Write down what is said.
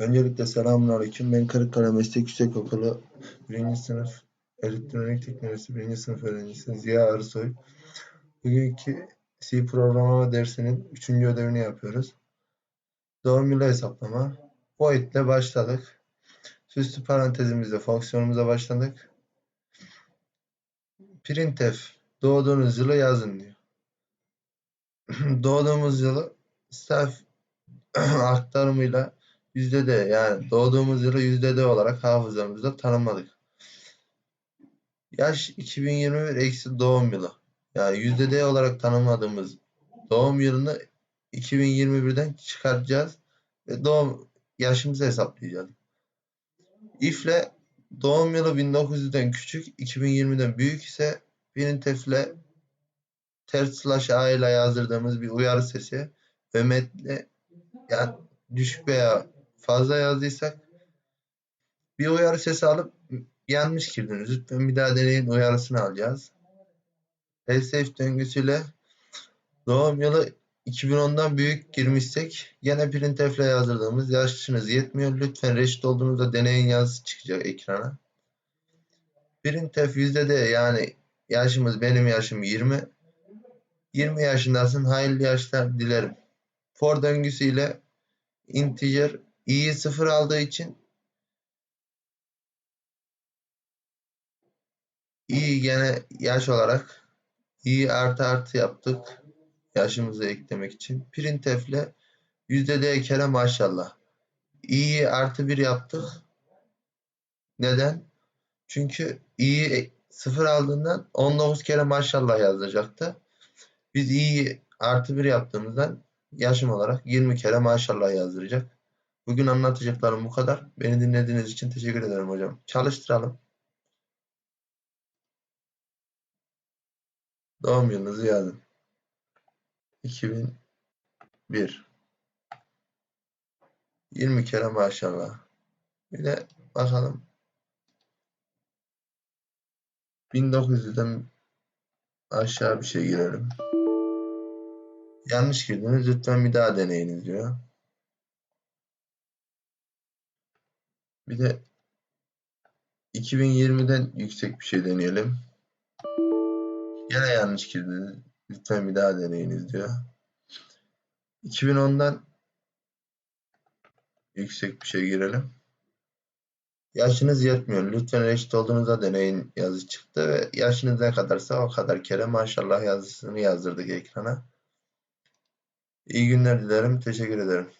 Öncelikle selamünaleyküm. Ben Kırıkkale Meslek Yüksekokulu 1. sınıf elektronik teknolojisi 1. sınıf öğrencisi Ziya Arısoy. Bugünkü C programlama dersinin 3. ödevini yapıyoruz. Doğum yılı hesaplama. Void ile başladık. Süslü parantezimizde fonksiyonumuza başladık. Printf doğduğunuz yılı yazın diyor. Doğduğumuz yılı self aktarımıyla yüzde de yani doğduğumuz yılı yüzde de olarak hafızamızda tanımladık. Yaş 2021 eksi doğum yılı. Yani yüzde de olarak tanımladığımız doğum yılını 2021'den çıkartacağız ve doğum yaşımızı hesaplayacağız. If'le doğum yılı 1900'den küçük, 2020'den büyük ise printf'le ters slash a ile yazdırdığımız bir uyarı sesi ve metne yani düşük veya fazla yazdıysak bir uyarı sesi alıp yanlış girdiniz. Lütfen bir daha deneyin uyarısını alacağız. Else döngüsüyle doğum yılı 2010'dan büyük girmişsek yine printf ile yazdırdığımız yaşınız yetmiyor. Lütfen reşit olduğunuzda deneyin yazısı çıkacak ekrana. Printf de yani yaşımız benim yaşım 20. 20 yaşındasın hayırlı yaşlar dilerim. For döngüsüyle integer i'yi sıfır aldığı için i gene yaş olarak i artı artı yaptık yaşımızı eklemek için. Printf ile d kere maşallah. i'yi artı bir yaptık. Neden? Çünkü i'yi sıfır aldığından 19 kere maşallah yazacaktı. Biz i'yi artı bir yaptığımızdan yaşım olarak 20 kere maşallah yazdıracak. Bugün anlatacaklarım bu kadar. Beni dinlediğiniz için teşekkür ederim hocam. Çalıştıralım. Doğum yılınızı yazın. 2001 20 kere maşallah. Bir de bakalım 1900'den aşağı bir şey girelim. Yanlış girdiniz. Lütfen bir daha deneyiniz diyor. Bir de 2020'den yüksek bir şey deneyelim. Yine yanlış girdiniz. Lütfen bir daha deneyiniz diyor. 2010'dan yüksek bir şey girelim. Yaşınız yetmiyor. Lütfen eşit olduğunuzda deneyin yazı çıktı ve yaşınız ne kadarsa o kadar kere maşallah yazısını yazdırdık ekrana. İyi günler dilerim. Teşekkür ederim.